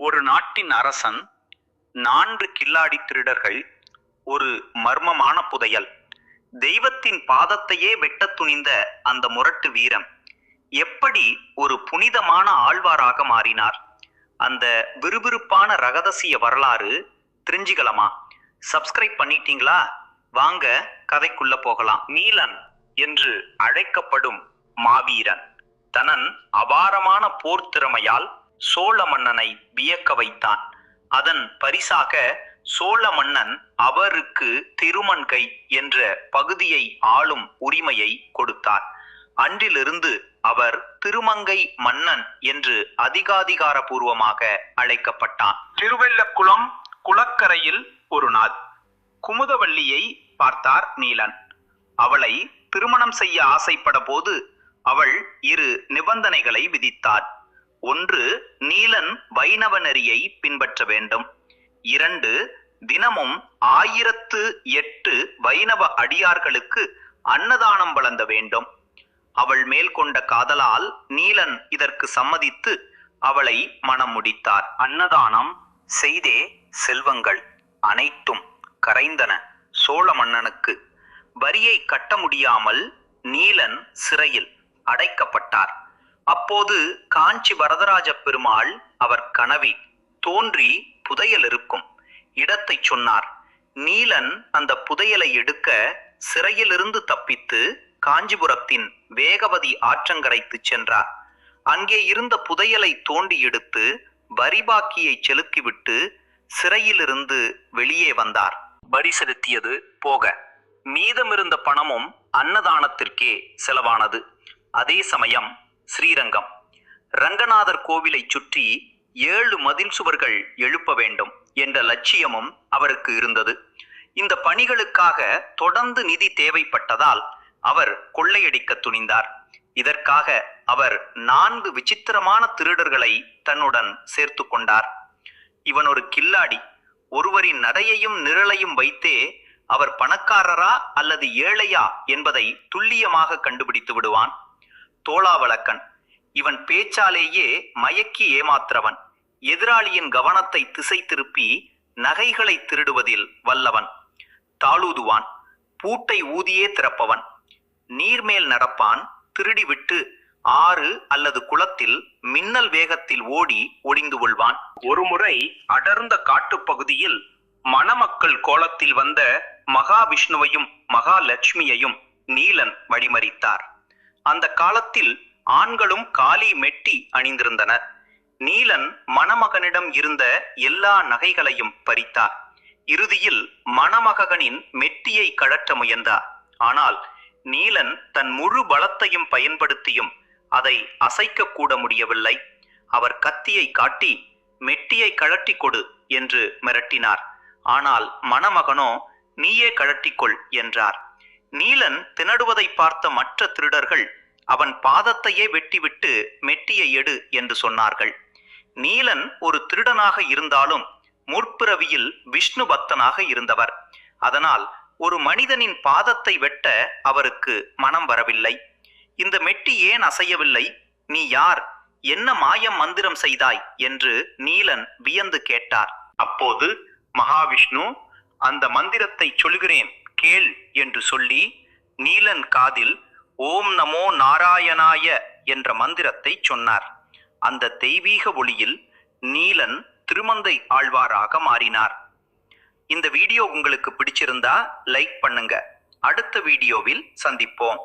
ஒரு நாட்டின் அரசன் நான்கு கில்லாடி திருடர்கள் ஒரு மர்மமான புதையல். தெய்வத்தின் பாதத்தையே வெட்டத் துணிந்த அந்த முரட்டு வீரம் எப்படி ஒரு புனிதமான ஆழ்வாராக மாறினார்? அந்த விறுவிறுப்பான ரகதசிய வரலாறு தெரிஞ்சுக்கலாமா? சப்ஸ்கிரைப் பண்ணிட்டீங்களா? வாங்க கதைக்குள்ள போகலாம். நீலன் என்று அழைக்கப்படும் மாவீரன். தனன் அபாரமான போர் திறமையால் சோழ மன்னனை வியக்க வைத்தான். அதன் பரிசாக சோழ மன்னன் அவருக்கு திருமண்கை என்ற பகுதியை ஆளும் உரிமையை கொடுத்தார். அன்றிலிருந்து அவர் திருமங்கை மன்னன் என்று அதிகாதிகாரபூர்வமாக அழைக்கப்பட்டான். திருவெள்ளக்குளம் குளக்கரையில் ஒரு நாள் குமுதவள்ளியை பார்த்தார் நீலன். அவளை திருமணம் செய்ய ஆசைப்பட போது அவள் இரு நிபந்தனைகளை விதித்தாள். ஒன்று நீலன் வைணவ நெறியை பின்பற்ற வேண்டும். இரண்டு தினமும் ஆயிரத்து எட்டு வைணவ அடியார்களுக்கு அன்னதானம் வழங்க வேண்டும். அவள் மேல் கொண்ட காதலால் நீலன் இதற்கு சம்மதித்து அவளை மணம் முடித்தார். அன்னதானம் செய்தே செல்வங்கள் அனைத்தும் கரைந்தன. சோழ மன்னனுக்கு வரியை கட்ட முடியாமல் நீலன் சிறையில் அடைக்கப்பட்டார். அப்போது காஞ்சி வரதராஜ பெருமாள் அவர் கனவி தோன்றி புதையல் இருக்கும். இடத்தை சொன்னார். நீலன் அந்த புதையலை எடுக்க சிறையிலிருந்து தப்பித்து காஞ்சிபுரத்தின் வேகவதி ஆற்றங்கரைத்து சென்றார். அங்கே இருந்த புதையலை தோண்டி எடுத்து வரிபாக்கியை செலுத்திவிட்டு சிறையிலிருந்து வெளியே வந்தார். வரி செலுத்தியது போக மீதமிருந்த பணமும் அன்னதானத்திற்கே செலவானது. அதே சமயம் ஸ்ரீரங்கம். ரங்கநாதர் கோவிலை சுற்றி ஏழு மதில் சுவர்கள் எழுப்ப வேண்டும் என்ற லட்சியமும் அவருக்கு இருந்தது. இந்த பணிகளுக்காக தொடர்ந்து நிதி தேவைப்பட்டதால் அவர் கொள்ளையடிக்க துணிந்தார். இதற்காக அவர் நான்கு விசித்திரமான திருடர்களை தன்னுடன் சேர்த்து கொண்டார். இவன் ஒரு கில்லாடி. ஒருவரின் நடையையும் நிழலையும் வைத்தே அவர் பணக்காரரா அல்லது ஏழையா என்பதை துல்லியமாக கண்டுபிடித்து விடுவான். தோளாவளக்கன் இவன் பேச்சாலேயே மயக்கி ஏமாத்திரவன் எதிராளியின் கவனத்தை திசை திருப்பி நகைகளை திருடுவதில் வல்லவன். தாளூதுவான் பூட்டை ஊதியே திறப்பவன். நீர்மேல் நடப்பான் திருடிவிட்டு ஆறு அல்லது குளத்தில் மின்னல் வேகத்தில் ஓடி ஒளிந்து கொள்வான். ஒருமுறை அடர்ந்த காட்டுப்பகுதியில் மணமக்கள் கோலத்தில் வந்த மகாவிஷ்ணுவையும் மகாலட்சுமியையும் நீலன் வழிமறித்தார். அந்த காலத்தில் ஆண்களும் காலி மெட்டி அணிந்திருந்தனர் நீலன் மணமகனிடம் இருந்த எல்லா நகைகளையும் பறித்தார். இறுதியில் மணமகனின் மெட்டியை கழற்ற முயன்றார். ஆனால் நீலன் தன் முழு பலத்தையும் பயன்படுத்தியும் அதை அசைக்க கூட முடியவில்லை. அவர் கத்தியை காட்டி மெட்டியை கழட்டி கொடு என்று மிரட்டினார். ஆனால் மணமகனோ நீயே கழட்டிக்கொள் என்றார். நீலன் திணடுவதை பார்த்த மற்ற திருடர்கள் அவன் பாதத்தையே வெட்டிவிட்டு மெட்டியை எடு என்று சொன்னார்கள். நீலன் ஒரு திருடனாக இருந்தாலும் முற்பிறவியில் விஷ்ணு பக்தனாக இருந்தவர். அதனால் ஒரு மனிதனின் பாதத்தை வெட்ட அவருக்கு மனம் வரவில்லை. இந்த மெட்டி ஏன் அசையவில்லை? நீ யார்? என்ன மாயம் மந்திரம் செய்தாய்? என்று நீலன் வியந்து கேட்டார். அப்போது மகாவிஷ்ணு அந்த மந்திரத்தை சொல்கிறேன் கேள் என்று சொல்லி நீலன் காதில் ஓம் நமோ நாராயணாய என்ற மந்திரத்தை சொன்னார். அந்த தெய்வீக ஒளியில் நீலன் திருமந்தை ஆழ்வாராக மாறினார். இந்த வீடியோ உங்களுக்கு பிடிச்சிருந்தா லைக் பண்ணுங்க. அடுத்த வீடியோவில் சந்திப்போம்.